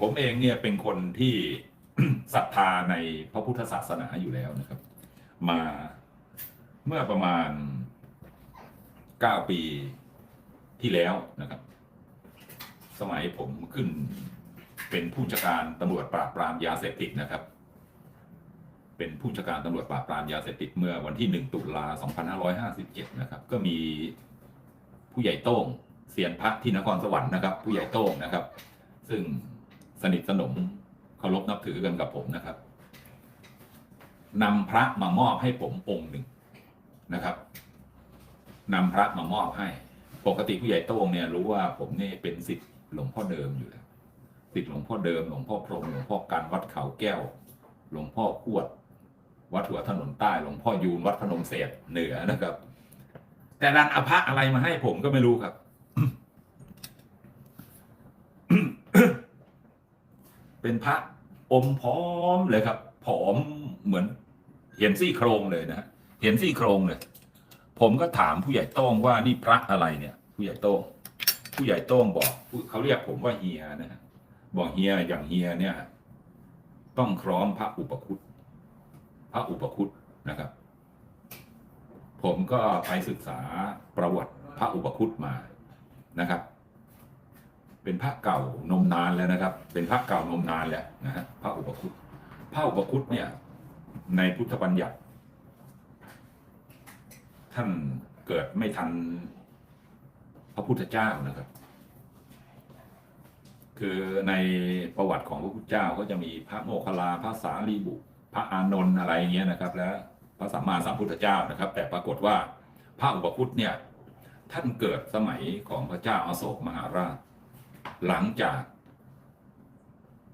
ผมเองเนี่ยเป็นคนที่ศรัทธาในพระพุทธศาสนาอยู่แล้วนะครับ มาเมื่อประมาณเก้าปีที่แล้วนะครับ สมัยผมขึ้นเป็นผู้จัดการตำรวจปราบปรามยาเสพติดนะครับ เป็นผู้จัดการตำรวจปราบปรามยาเสพติดเมื่อวันที่1ตุลา2557นะครับ ก็มีผู้ใหญ่โต้งเซียนพระที่นครสวรรค์นะครับ ผู้ใหญ่โต้งนะครับ ซึ่ง สนิทสนมเคารพนับถือกันกับผมนะครับนำพระมามอบให้ผมองค์หนึ่งนะครับนำพระมามอบให้ ปกติผู้ใหญ่โต้งเนี่ยรู้ว่าผมเนี่ยเป็นสิทธิ์หลวงพ่อเดิมอยู่แล้วสิทธิ์หลวงพ่อเดิมหลวงพ่อพรหมหลวงพ่อการวัดเขาแก้ว หลวงพ่อขวด วัดหัวถนนใต้หลวงพ่อยูนวัดพนมเสดเหนือนะครับ แต่ดันเอาพระอะไรมาให้ผมก็ไม่รู้ครับ เป็นพระอมพร้อมเลยครับ ผอมเหมือนเห็นซี่โครงเลยนะฮะเห็นซี่โครงเลย ผมก็ถามผู้ใหญ่โต้งว่านี่พระอะไรเนี่ย ผู้ใหญ่โต้งผู้ใหญ่โต้งบอกเขาเรียกผมว่าเฮียนะฮะบอกเฮียอย่างเฮียเนี่ย ต้องคล้องพระอุปคุตพระอุปคุตนะครับ ผมก็ไปศึกษาประวัติพระอุปคุตมานะครับ เป็นพระเก่านมนานแล้วนะครับ เป็นพระเก่านมนานแล้วนะฮะพระอุปคุตพระอุปคุตเนี่ย ในพุทธบัญญัติ ท่านเกิดไม่ทันพระพุทธเจ้านะครับ คือในประวัติของพระพุทธเจ้าก็จะมีพระโมคคัลลาพระสารีบุตรพระอานนท์อะไรเงี้ยนะครับ และพระสัมมาสัมพุทธเจ้านะครับ แต่ปรากฏว่าพระอุปคุตเนี่ย ท่านเกิดสมัยของพระเจ้าอาโศกมหาราช หลังจาก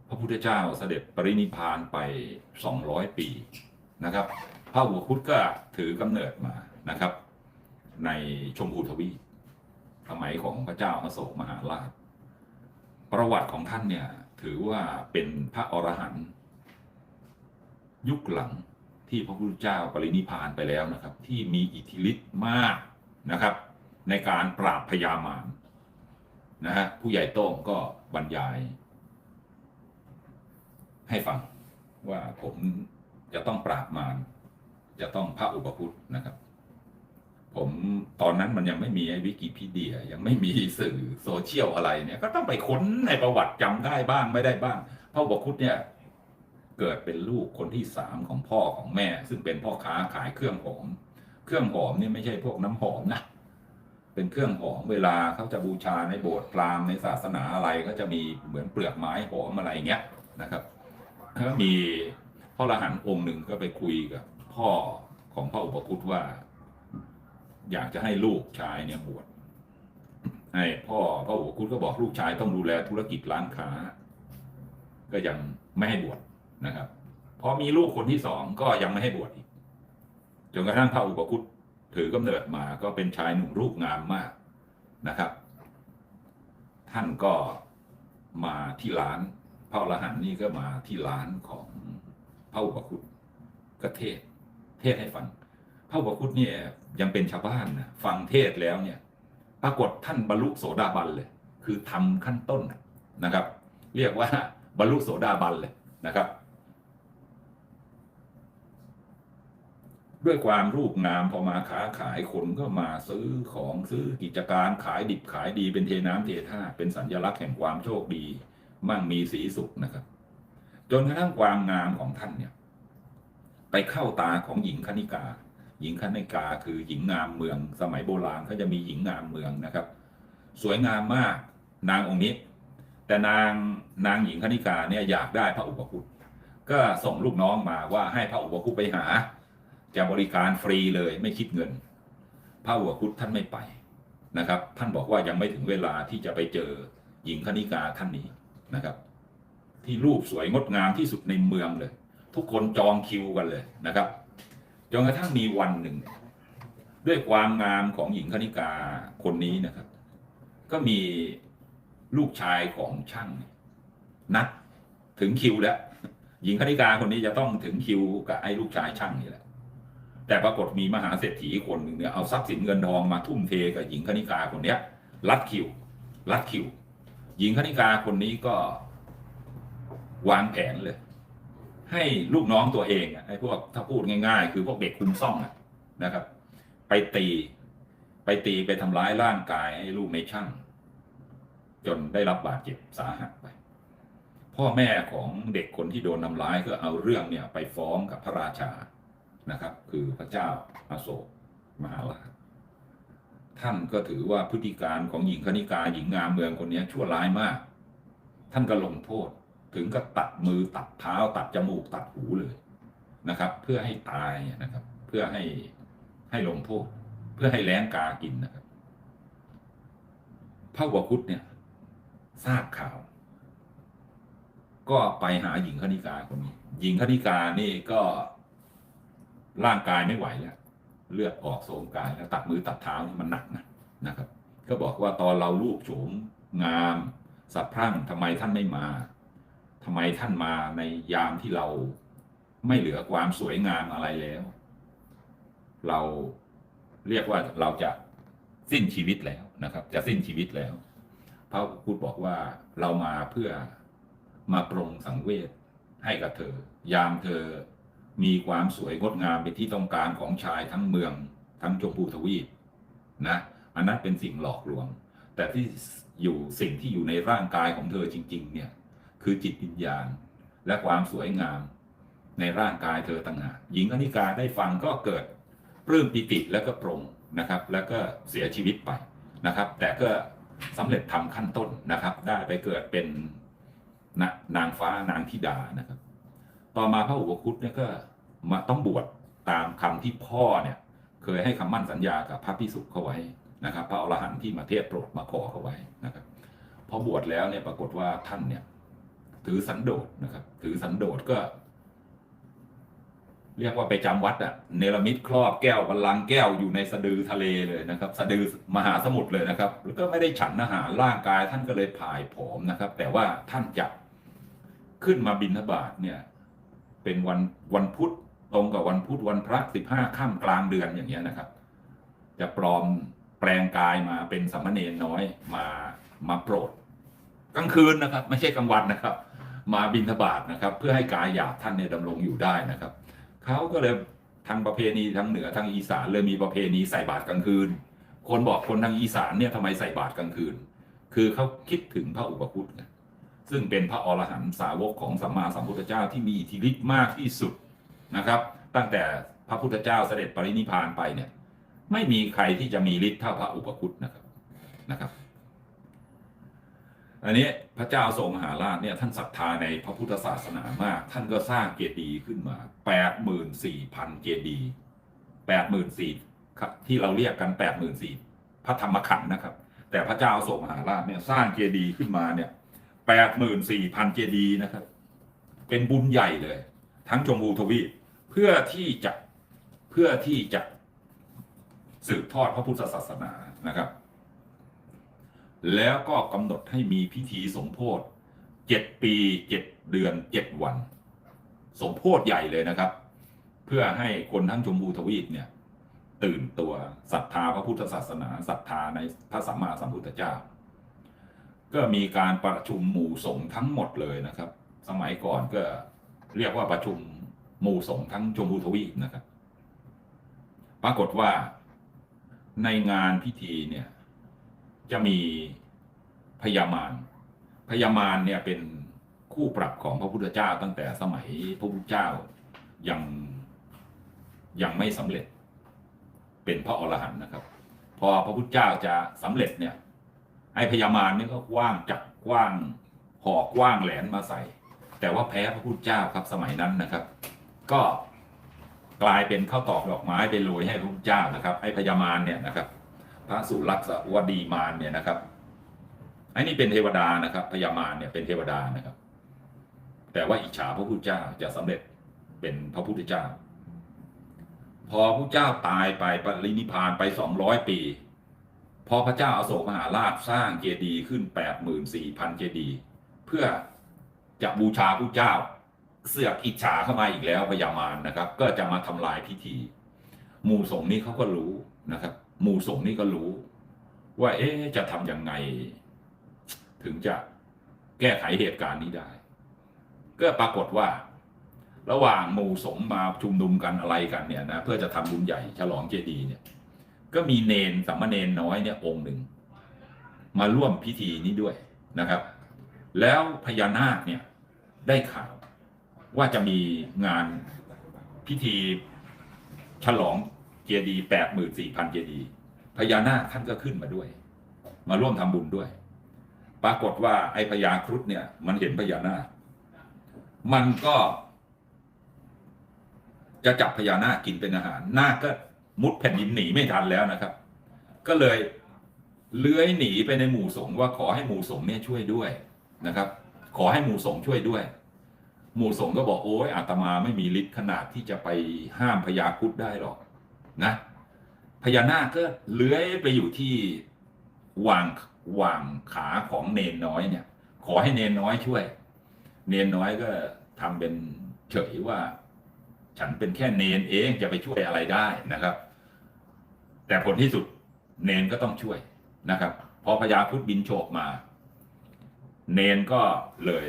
พระพุทธเจ้าเสด็จปรินิพานไป 200 ปีนะครับพระอุปคุตก็ถือกำเนิดมานะครับ ในชมพูทวีปสมัยของพระเจ้าอาโศกมหาราช ประวัติของท่านเนี่ยถือว่าเป็นพระอรหันต์ยุคหลังที่พระพุทธเจ้าปรินิพพานไปแล้วนะครับ ที่มีอิทธิฤทธิ์มากนะครับ ในการปราบพญามาร นะฮะผู้ใหญ่โต้งก็บรรยาย ให้ฟังว่าผมจะต้องปราบมารจะต้องพระอุปคุตนะครับ ผมตอนนั้นมันยังไม่มีวิกิพีเดีย ยังไม่มีสื่อโซเชียลอะไรเนี่ย ก็ต้องไปค้นในประวัติจำได้บ้างไม่ได้บ้าง พระอุปคุตเนี่ยเกิดเป็นลูกคนที่สามของพ่อของแม่ ซึ่งเป็นพ่อค้าขายเครื่องหอม เครื่องหอมนี่ไม่ใช่พวกน้ำหอมนะ เป็นเครื่องหอมเวลาเขาจะบูชาในโบสถ์พราหมณ์ในศาสนาอะไรก็จะมีเหมือนเปลือกไม้หอมอะไรอย่างเงี้ยนะครับก็มีพ่อรหันองค์หนึ่งก็ไปคุยกับพ่อของพระอุปคุตว่า อยากจะให้ลูกชายเนี่ยบวชให้พ่อพระอุปคุตก็บอกลูกชายต้องดูแลธุรกิจร้านค้า ก็ยังไม่ให้บวชนะครับพอมีลูกคนที่สองก็ยังไม่ให้บวชอีกจนกระทั่งพระอุปคุต ถือกำเนิดมาก็เป็นชายหนุ่มรูปงามมากนะครับ ท่านก็มาที่ร้านพระอรหันต์นี่ก็มาที่ร้านของพระอุปคุตก็เทศ เทศให้ฟังพระอุปคุตเนี่ยยังเป็นชาวบ้านนะฟังเทศแล้วเนี่ย ปรากฏท่านบรรลุโสดาบันเลย คือทำขั้นต้นนะครับ เรียกว่าบรรลุโสดาบันเลยนะครับ ด้วยความรูปงามพอมาค้าขายคนก็มาซื้อของซื้อกิจการขายดิบขายดีเป็นเทน้ำเทท่าเป็นสัญลักษณ์แห่งความโชคดี มั่งมีสีสุขนะครับ จนกระทั่งความงามของท่านเนี่ย ไปเข้าตาของหญิงคณิกา หญิงคณิกาคือหญิงงามเมือง สมัยโบราณเขาจะมีหญิงงามเมืองนะครับ สวยงามมากนางองค์นี้ แต่นางนางหญิงคณิกาเนี่ยอยากได้พระอุปคุตก็ส่งลูกน้องมาว่าให้พระอุปคุตไปหา จะบริการฟรีเลยไม่คิดเงิน พระอุปคุตท่านไม่ไปนะครับ ท่านบอกว่ายังไม่ถึงเวลาที่จะไปเจอหญิงคณิกาท่านนี้นะครับ ที่รูปสวยงดงามที่สุดในเมืองเลย ทุกคนจองคิวกันเลยนะครับจนกระทั่งมีวันหนึ่ง ด้วยความงามของหญิงคณิกาคนนี้นะครับ ก็มีลูกชายของช่างนัดถึงคิวแล้วหญิงคณิกาคนนี้จะต้องถึงคิวกับไอ้ลูกชายช่างนี่แหละ แต่ปรากฏมีมหาเศรษฐีคนหนึ่งเนี่ยเอาทรัพย์สินเงินทองมาทุ่มเทกับหญิงคณิกาคนเนี้ยรัดคิวรัดคิว หญิงคณิกาคนนี้ก็วางแผนเลย ให้ลูกน้องตัวเองอะไอ้พวกถ้าพูดง่าย ๆ คือพวกเด็กคุมซ่องอะนะครับ ไปตี ไปตีไปทำร้ายร่างกายไอ้ลูกในช่าง จนได้รับบาดเจ็บสาหัสไป พ่อแม่ของเด็กคนที่โดนทำร้ายก็เอาเรื่องเนี่ย ไปฟ้องกับพระราชา นะครับ คือพระเจ้าอาโศกมหาราชท่านก็ถือว่าพฤติการของหญิงคณิกาหญิงงามเมืองคนนี้ชั่วร้ายมาก ท่านก็ลงโทษถึงกับตัดมือตัดเท้า ตัดจมูกตัดหูเลยนะครับ เพื่อให้ตายนะครับ เพื่อให้ให้ลงโทษ เพื่อให้แล้งกากินนะครับพระอุปคุตเนี่ยทราบข่าว ก็ไปหาหญิงคณิกาคนนี้ หญิงคณิกานี่ก็ ร่างกายไม่ไหวแล้ว เลือดออกโสมกายแล้วตัดมือตัดเท้านี่มันหนักนะนะครับ ก็บอกว่าตอนเราลูกโฉมงามสับพรั่งทำไมท่านไม่มาทำไมท่านมาในยามที่เราไม่เหลือความสวยงามอะไรแล้ว เราเรียกว่าเราจะสิ้นชีวิตแล้วนะครับ จะสิ้นชีวิตแล้ว พระพุทธบอกว่าเรามาเพื่อมาปรงสังเวชให้กับเธอ ยามเธอ มีความสวยงดงามเป็นที่ต้องการของชายทั้งเมือง ทั้งชมพูทวีปนะอันนั้นเป็นสิ่งหลอกลวง แต่ที่อยู่สิ่งที่อยู่ในร่างกายของเธอจริง ๆ เนี่ยคือจิตวิญญาณ และความสวยงามในร่างกายเธอต่างหากหญิงคณิกาได้ฟังก็เกิดปลื้มปิติแล้วก็ปรงนะครับ แล้วก็เสียชีวิตไปนะครับ แต่ก็สำเร็จทำขั้นต้นนะครับ ได้ไปเกิดเป็นนางฟ้านางธิดานะครับ ต่อมาพระอุปคุตเนี่ยก็มาต้องบวชตามคำที่พ่อเนี่ยเคยให้คำมั่นสัญญากับพระพิสุขเขาไว้นะครับ พระอรหันต์ที่มาเทศโปรดมาขอเขาไว้นะครับพอบวชแล้วเนี่ยปรากฏว่าท่านเนี่ย ถือสันโดษนะครับ ถือสันโดษก็ เรียกว่าไปจำวัดอะเนรมิตครอบแก้วบัลลังแก้วอยู่ในสะดือทะเลเลยนะครับ สะดือมหาสมุทรเลยนะครับ แล้วก็ไม่ได้ฉันอาหารร่างกายท่านก็เลยผายผอมนะครับ แต่ว่าท่านจะขึ้นมาบิณฑบาตเนี่ย เป็นวันวันพุธตรงกับวันพุธวันพระสิบห้าค่ำกลางเดือนอย่างเงี้ยนะครับ จะปลอมแปลงกายมาเป็นสามเณรน้อยมามาโปรดกลางคืนนะครับ ไม่ใช่กลางวันนะครับ มาบิณฑบาตนะครับ เพื่อให้กายหยาบท่านเนี่ยดำรงอยู่ได้นะครับเขาก็เลยทางประเพณีทางเหนือทางอีสานเลยมีประเพณีใส่บาตรกลางคืน คนบอกคนทางอีสานเนี่ยทำไมใส่บาตรกลางคืน คือเขาคิดถึงพระอุปคุตไง ซึ่งเป็นพระอรหันตสาวกของสัมมาสัมพุทธเจ้าที่มีอิทธิฤทธิ์มากที่สุดนะครับ ตั้งแต่พระพุทธเจ้าเสด็จปรินิพานไปเนี่ย ไม่มีใครที่จะมีฤทธิ์เท่าพระอุปคุตนะครับนะครับ อันนี้พระเจ้าทรงมหาราชเนี่ยท่านศรัทธาในพระพุทธศาสนามาก ท่านก็สร้างเจดีย์ขึ้นมาแปดหมื่นสี่พันเจดีย์แปดหมื่นสี่ครับที่เราเรียกกันแปดหมื่นสี่พระธรรมขันธ์นะครับ แต่พระเจ้าทรงมหาราชเนี่ยสร้างเจดีย์ขึ้นมาเนี่ย แปดหมื่นสี่พันเจดีย์นะครับ เป็นบุญใหญ่เลย ทั้งชมพูทวีปเพื่อที่จะเพื่อที่จะสืบทอดพระพุทธศาสนานะครับ แล้วก็กำหนดให้มีพิธีสมโพธิเจ็ดปีเจ็ดเดือนเจ็ดวัน สมโพธิใหญ่เลยนะครับ เพื่อให้คนทั้งชมพูทวีปเนี่ยตื่นตัวศรัทธาพระพุทธศาสนาศรัทธาในพระสัมมาสัมพุทธเจ้า ก็มีการประชุมหมู่สงฆ์ทั้งหมดเลยนะครับ สมัยก่อนก็เรียกว่าประชุมหมู่สงฆ์ทั้งชมพูทวีปนะครับ ปรากฏว่าในงานพิธีเนี่ยจะมีพญามารพญามารเนี่ยเป็นคู่ปรับของพระพุทธเจ้าตั้งแต่สมัยพระพุทธเจ้ายังยังไม่สำเร็จเป็นพระอรหันต์นะครับ พอพระพุทธเจ้าจะสำเร็จเนี่ย ไอ้พญามารเนี่ยก็กว้างจับกว้างหอกกว้างแหลนมาใส่ แต่ว่าแพ้พระพุทธเจ้าครับสมัยนั้นนะครับ ก็กลายเป็นข้าวตอกดอกไม้ไปโรยให้พระพุทธเจ้านะครับไอ้พญามารเนี่ยนะครับพระสุรักษวดีมารเนี่ยนะครับไอ้นี่เป็นเทวดานะครับพญามารเนี่ยเป็นเทวดานะครับ แต่ว่าอิจฉาพระพุทธเจ้าจะสำเร็จเป็นพระพุทธเจ้า พอพระพุทธเจ้าตายไปปรินิพานไปสองร้อยปี พอพระเจ้าอาโศกมหาราชสร้างเจดีย์ขึ้นแปดหมื่นสี่พันเจดีย์เพื่อจะบูชาพระเจ้า เสือกอิจฉาเข้ามาอีกแล้วพญามารนะครับ ก็จะมาทำลายพิธี หมู่สงฆ์นี้เขาก็รู้นะครับ หมู่สงฆ์นี่ก็รู้ ว่า เอ๊จะทำยังไง ถึงจะแก้ไขเหตุการณ์นี้ได้ ก็ปรากฏว่า ระหว่างหมู่สงฆ์มาชุมนุมกันอะไรกันเนี่ยนะเพื่อจะทำบุญใหญ่ฉลองเจดีย์เนี่ย ก็มีเนนสามเณรน้อยเนี่ยองค์หนึ่ง มาร่วมพิธีนี้ด้วยนะครับ แล้วพญานาคเนี่ยได้ข่าวว่าจะมีงานพิธีฉลองเจดีย์แปดหมื่นสี่พันเจดีย์พญานาคท่านก็ขึ้นมาด้วย มาร่วมทำบุญด้วย ปรากฏว่าไอ้พญาครุฑเนี่ย มันเห็นพญานาค มันก็ จะจับพญานาคกินเป็นอาหาร นาคก็ มุดแผ่นดินหนีไม่ทันแล้วนะครับ ก็เลยเลื้อยหนีไปในหมู่สงฆ์ว่าขอให้หมู่สงฆ์เนี่ยช่วยด้วยนะครับ ขอให้หมู่สงฆ์ช่วยด้วย หมู่สงฆ์ก็บอกโอ้ยอาตมาไม่มีฤทธิ์ขนาดที่จะไปห้ามพญาครุฑได้หรอกนะพญานาคก็เลื้อยไปอยู่ที่วางวางขาของเนนน้อยเนี่ย ขอให้เนนน้อยช่วย เนนน้อยก็ทำเป็นเฉยว่า ฉันเป็นแค่เนนเองจะไปช่วยอะไรได้นะครับ แต่ผลที่สุดเนนก็ต้องช่วยนะครับ พอพญาครุฑบินโฉบมา เนนก็เลย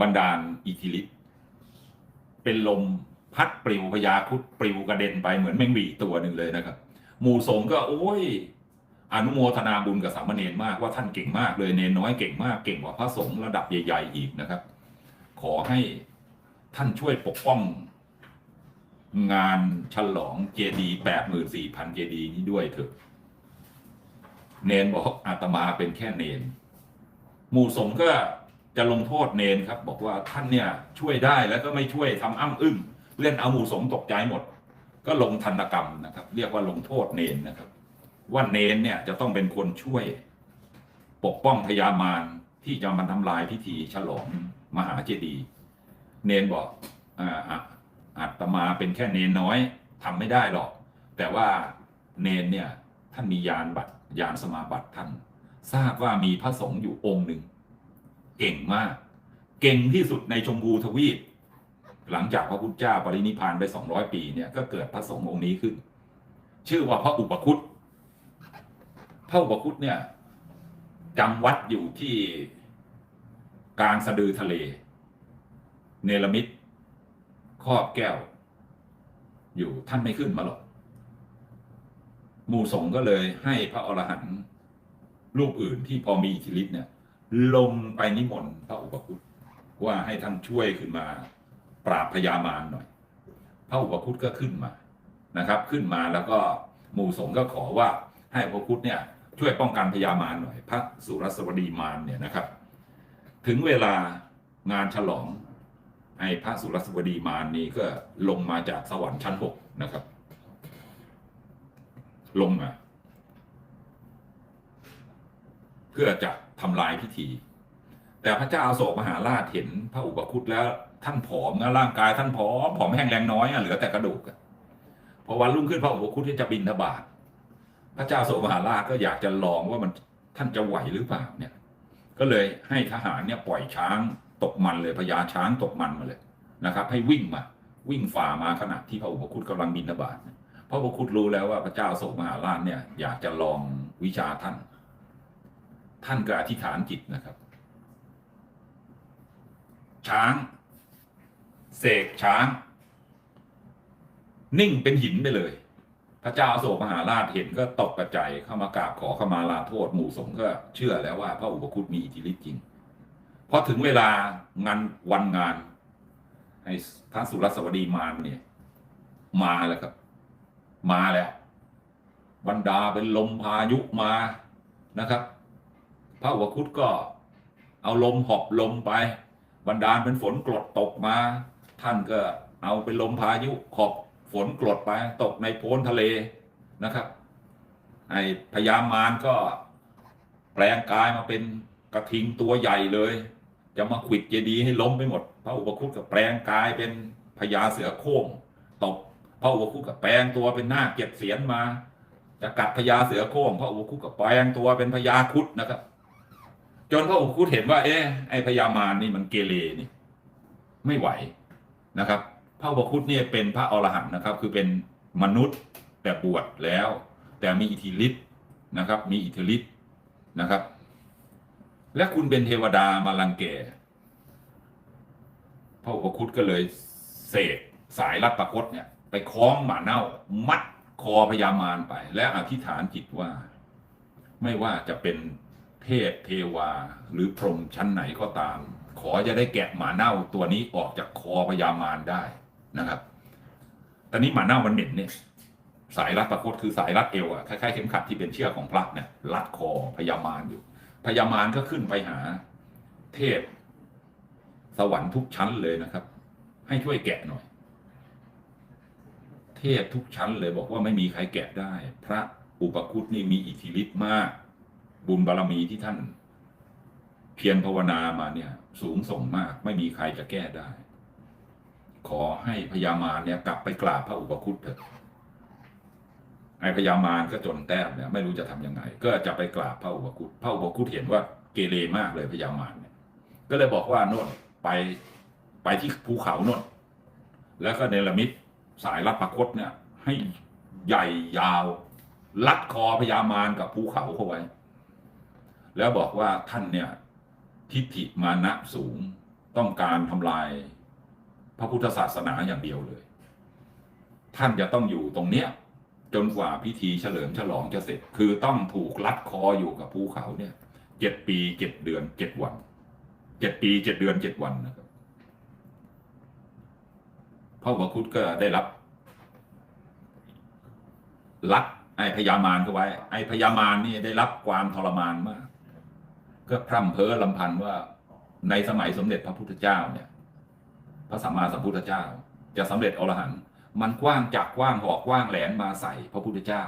บันดาลอิทธิฤทธิ์เป็นลมพัดปลิวพญาครุฑปลิวกระเด็นไปเหมือนแมงวีตัวหนึ่งเลยนะครับ หมู่สงก็โอ้ย อนุโมทนาบุญกับสามเณรมากว่าท่านเก่งมากเลยเนนน้อยเก่งมากเก่งกว่าพระสงฆ์ระดับใหญ่ ๆ อีกนะครับ ขอให้ท่านช่วยปกป้อง งานฉลองเจดีแปดหมื่นสี่พันเจดีนี้ด้วยเถอะ เนนบอกอาตมาเป็นแค่เนน หมู่สงก็จะลงโทษเนนครับ บอกว่าท่านเนี่ยช่วยได้แล้วก็ไม่ช่วยทำอ้ำอึ้งเล่นเอาหมู่สงตกใจหมด ก็ลงทันกรรมนะครับ เรียกว่าลงโทษเนนนะครับ ว่าเนนเนี่ยจะต้องเป็นคนช่วย ปกป้องพญามารที่จะมาทำลายพิธีฉลองมหาเจดีย์เนนบอกอ่า อาตมาเป็นแค่เนนน้อยทำไม่ได้หรอก แต่ว่าเนนเนี่ยท่านมียานบัตรยานสมาบัติท่าน ทราบว่ามีพระสงฆ์อยู่องค์หนึ่ง เก่งมาก เก่งที่สุดในชมพูทวีป หลังจากพระพุทธเจ้าปรินิพานไปสองร้อยปีเนี่ยก็เกิดพระสงฆ์องค์นี้ขึ้น ชื่อว่าพระอุปคุตพระอุปคุตเนี่ยจำวัดอยู่ที่กลางสะดือทะเล เนรมิต ครอบแก้ว อยู่ท่านไม่ขึ้นมาหรอกหมู่สงฆ์ก็เลยให้พระอรหันต์รูปอื่นที่พอมีอิทธิฤทธิ์เนี่ย ลงไปนิมนต์พระอุปคุตว่าให้ท่านช่วยขึ้นมา ปราบพญามารหน่อย พระอุปคุตก็ขึ้นมานะครับ ขึ้นมาแล้วก็หมู่สงฆ์ก็ขอว่าให้อุปคุตเนี่ยช่วยป้องกันพญามารหน่อย พระสุรสวดีมารเนี่ยนะครับ ถึงเวลางานฉลอง ไอ้พระสุรสวดีมารนี้ก็ลงมาจากสวรรค์ชั้นหกนะครับ ลงมา เพื่อจะทำลายพิธี แต่พระเจ้าอาโศกมหาราชเห็นพระอุปคุตแล้วท่านผอมนะร่างกายท่านผอมผอมแห้งแรงน้อยอะเหลือแต่กระดูกพอวันรุ่งขึ้นพระอุปคุตที่จะบินทบาทพระเจ้าอาโศกมหาราชก็อยากจะลองว่ามันท่านจะไหวหรือเปล่าเนี่ย ก็เลยให้ทหารเนี่ยปล่อยช้าง ตกมันเลยพญาช้างตกมันมาเลยนะครับ ให้วิ่งมาวิ่งฝ่ามาขณะที่พระอุปคุตกำลังบินทบาทพระอุปคุตรู้แล้วว่าพระเจ้าโศกมหาราชเนี่ยอยากจะลองวิชาท่าน ท่านก็อธิษฐานจิตนะครับ ช้างเสกช้าง นิ่งเป็นหินไปเลย พระเจ้าโศกมหาราชเห็นก็ตกกระใจเข้ามากราบขอขมาลาโทษหมู่สงฆ์ก็เชื่อแล้วว่าพระอุปคุตมีอิทธิฤทธิ์จริง พอถึงเวลางานวันงานไอ้พระสุรสวดีมารเนี่ย มาแล้วครับ มาแล้วบรรดาเป็นลมพายุมานะครับ พระอุปคุตก็เอาลมหอบลมไป บรรดาเป็นฝนกรดตกมา ท่านก็เอาเป็นลมพายุขอบฝนกรดไป ตกในโพ้นทะเลนะครับ ไอ้พญามารก็แปลงกายมาเป็นกระทิงตัวใหญ่เลย จะมาขวิดเจดีย์ให้ล้มไปหมด พระอุปคุตก็แปลงกายเป็นพญาเสือโคร่งตกพระอุปคุตก็แปลงตัวเป็นหน้าเก็บเสียนมา จะกัดพญาเสือโคร่งพระอุปคุตก็แปลงตัวเป็นพญาคุดนะครับ จนพระอุปคุตเห็นว่า เอ๊ะไอพญามารนี่มันเกเรนี่ ไม่ไหวนะครับ พระอุปคุตเนี่ยเป็นพระอรหันต์นะครับ คือเป็นมนุษย์แต่บวชแล้ว แต่มีอิทธิฤทธิ์นะครับ มีอิทธิฤทธิ์นะครับ และคุณเป็นเทวดามาลังแกพระอุปคุตก็เลยเสกสายรัดประคตเนี่ย ไปคล้องหมาเน่า มัดคอพญามารไป และอธิษฐานจิตว่า ไม่ว่าจะเป็นเทพเทวาหรือพรหมชั้นไหนก็ตาม ขอจะได้แกะหมาเน่าตัวนี้ออกจากคอพญามารได้นะครับ ตอนนี้หมาเน่ามันเหม็นเนี่ยสายรัดประคตคือสายรัดเอวอะคล้ายๆเข็มขัดที่เป็นเชือกของพระเนี่ยรัดคอพญามารอยู่ พญามารก็ขึ้นไปหาเทพ สวรรค์ทุกชั้นเลยนะครับ ให้ช่วยแกะหน่อย เทพทุกชั้นเลยบอกว่าไม่มีใครแกะได้ พระอุปคุตนี่มีอิทธิฤทธิ์มาก บุญบารรมีที่ท่าน เพียรภาวนามาเนี่ย สูงส่งมากไม่มีใครจะแก้ได้ ขอให้พญามารเนี่ยกลับไปกราบพระอุปคุตเถอะ ไอ้พญามารก็จนแต้มเนี่ยไม่รู้จะทำยังไง ก็จะไปกราบพระอุปคุตพระอุปคุตเห็นว่าเกเรมากเลยพญามารเนี่ยก็เลยบอกว่าโน่นไปไปที่ภูเขาโน่นแล้วก็เนรมิตสายรัดประคตเนี่ยให้ใหญ่ยาวลัดคอพญามารกับภูเขาเข้าไว้ แล้วบอกว่าท่านเนี่ยทิฏฐิมานะสูงต้องการทำลายพระพุทธศาสนาอย่างเดียวเลย ท่านจะต้องอยู่ตรงเนี้ย จนกว่าพิธีเฉลิมฉลองจะเสร็จ คือต้องถูกลัดคออยู่กับภูเขาเนี่ยเจ็ดปีเจ็ดเดือนเจ็ดวันเจ็ดปีเจ็ดเดือนเจ็ดวันนะครับพระอุปคุตก็ได้รับลัดไอ้พญามารเข้าไว้ ไอ้พญามารนี่ได้รับความทรมานมาก ก็พร่ำเพ้อลำพันว่าในสมัยสมเด็จพระพุทธเจ้าเนี่ย พระสัมมาสัมพุทธเจ้า จะสำเร็จอรหันต์ มันกว้างจากกว้างหอกกว้างแหลมมาใส่พระพุทธเจ้า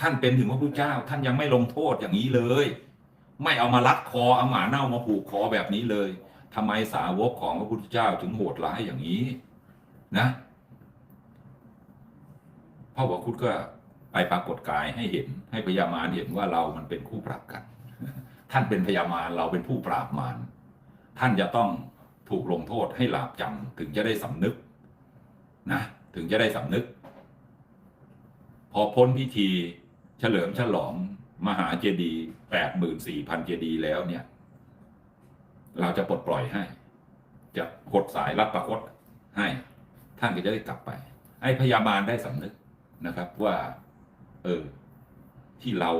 ท่านเป็นถึงพระพุทธเจ้า ท่านยังไม่ลงโทษอย่างนี้เลย ไม่เอามารัดคอเอาหมาเน่ามาผูกคอแบบนี้เลยทำไมสาวกของพระพุทธเจ้าถึงโหดร้ายอย่างนี้นะพ่อบอกคุณก็ไปปรากฏกายให้เห็นให้พญามารเห็นว่าเรามันเป็นคู่ปรับกัน ท่านเป็นพญามารเราเป็นผู้ปราบมารท่านจะต้องถูกลงโทษให้หลาบจำถึงจะได้สำนึกนะ ถึงจะได้สำนึก พอพ้นพิธีเฉลิมฉลองมหาเจดีย์แปดหมื่นสี่พันเจดีย์แล้วเนี่ย เราจะปลดปล่อยให้ จะกดสายรับประคตให้ ท่านก็จะได้กลับไปไอ้พยาบาลได้สำนึกนะครับว่า เออ ที่เรา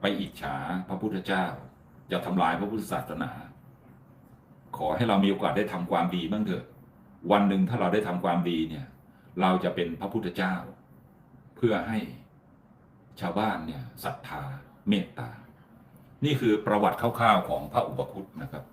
ไปอิจฉาพระพุทธเจ้า จะทำลายพระพุทธศาสนา ขอให้เรามีโอกาสได้ทำความดีบ้างเถอะ วันหนึ่งถ้าเราได้ทำความดีเนี่ย เราจะเป็นพระพุทธเจ้า เพื่อให้ชาวบ้านเนี่ยศรัทธาเมตตา นี่คือประวัติคร่าวๆของพระอุปคุตนะครับ